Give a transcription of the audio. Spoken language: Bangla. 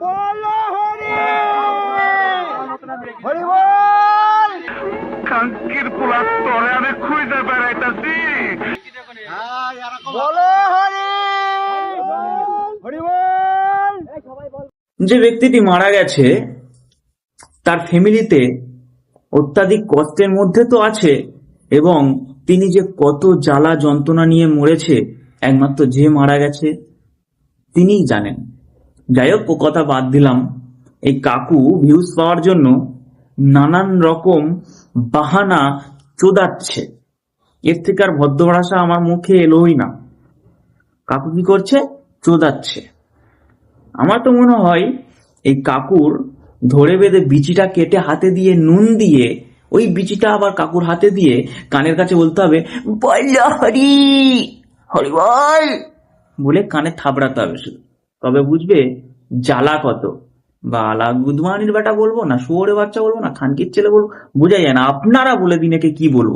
বলো হরি। হরি বল। কাঙ্কির পোলার তরে আমি খুঁজে বেড়াইতাছি। বলো হরি। হরি বল। যে ব্যক্তিটি মারা গেছে তার ফ্যামিলিতে অত্যাধিক কষ্টের মধ্যে তো আছে এবং তিনি যে কত জ্বালা যন্ত্রণা নিয়ে মরেছে একমাত্র যে মারা গেছে তিনিই জানেন। যাই হোক ও কথা বাদ দিলাম। এই কাকু ভিউজ পাওয়ার জন্য নানান রকম বাহানা চোদাচ্ছে। এর থেকে আর ভদ্র ভাষা আমার মুখে এলোই না। কাকু কি করছে? চোদাচ্ছে। আমার তো মনে হয়, এই কাকুর ধরে বেঁধে বিচিটা কেটে হাতে দিয়ে নুন দিয়ে, ওই বিচিটা আবার কাকুর হাতে দিয়ে কানের কাছে বলতে হবে, বল হরি হরি বল, বলে কানে থাবড়াতে হবে শুধু। তবে বুঝবে জ্বালা কত। বালা গুদমানির বেটা বলব না শুয়োরে বাচ্চা বলব না, খানকির ছেলে বলব, বোঝা যায় না। আপনারা বলে দিন একে কি বলব?